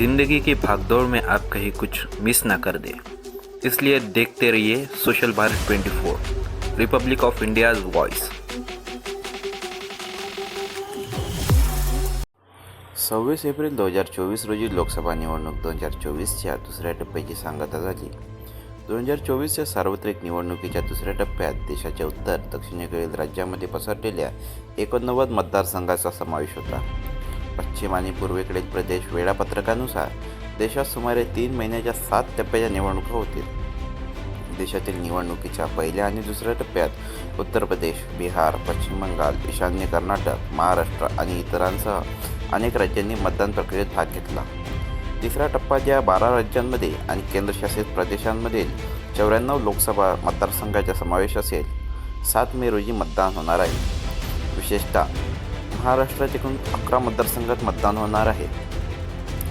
ज़िंदगी की भागदौड़ में आप कहीं कुछ मिस ना कर दे। इसलिए देखते रहिए social Bharat 24 republic of India's voice सव्वीस एप्रिल दोन हज़ार चोवीस रोजी लोकसभा निवडणूक दोन हज़ार चोवीसच्या दुसऱ्या टप्प्याची सांगता झाली. दोन हज़ार चोवीसच्या सार्वत्रिक निवडणुकीच्या दुसऱ्या टप्प्यात देशाच्या उत्तर, दक्षिणेकडील राज्यामध्ये पसरलेल्या एकोणनव्वद मतदारसंघाचा समावेश होता. पश्चिम आणि पूर्वेकडील प्रदेश वेळापत्रकानुसार देशात सुमारे तीन महिन्याच्या सात टप्प्याच्या निवडणुका होतील. देशातील निवडणुकीच्या पहिल्या आणि दुसऱ्या टप्प्यात उत्तर प्रदेश बिहार पश्चिम बंगाल ईशान्य कर्नाटक महाराष्ट्र आणि इतरांसह अनेक राज्यांनी मतदान प्रक्रियेत भाग घेतला. तिसरा टप्पा ज्या बारा राज्यांमध्ये आणि केंद्रशासित प्रदेशांमधील चौऱ्याण्णव लोकसभा मतदारसंघाचा समावेश असेल सात मे रोजी मतदान होणार आहे. विशेषतः महाराष्ट्रात एकूण अकरा मतदारसंघात मतदान होणार आहे.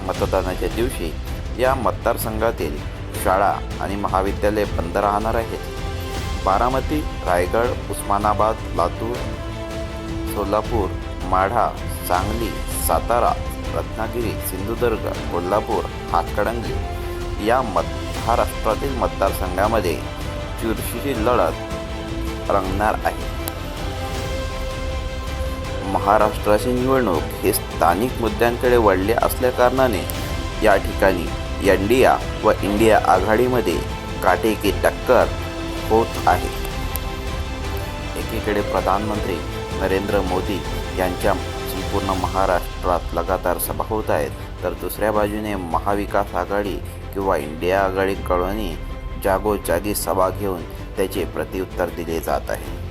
मतदानाच्या दिवशी या मतदारसंघातील शाळा आणि महाविद्यालये बंद राहणार आहेत. बारामती रायगड उस्मानाबाद लातूर सोलापूर माढा सांगली सातारा रत्नागिरी सिंधुदुर्ग कोल्हापूर हातकडंगी या मत महाराष्ट्रातील मतदारसंघामध्ये चुरशीची लढत रंगणार आहे. महाराष्ट्राची निवडणूक हे स्थानिक मुद्द्यांकडे वळले असल्याकारणाने या ठिकाणी एनडिया व इंडिया आघाडीमध्ये काटेकी टक्कर होत आहे. एकीकडे प्रधानमंत्री नरेंद्र मोदी यांच्या संपूर्ण महाराष्ट्रात लगातार सभा होत आहेत तर दुसऱ्या बाजूने महाविकास आघाडी किंवा इंडिया आघाडीकडूनही जागोजागी सभा घेऊन त्याचे प्रत्युत्तर दिले जात आहे.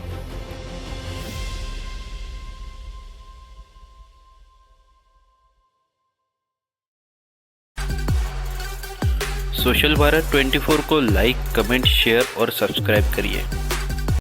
सोशल भारत 24 को लाइक कमेंट शेयर और सब्सक्राइब करिए।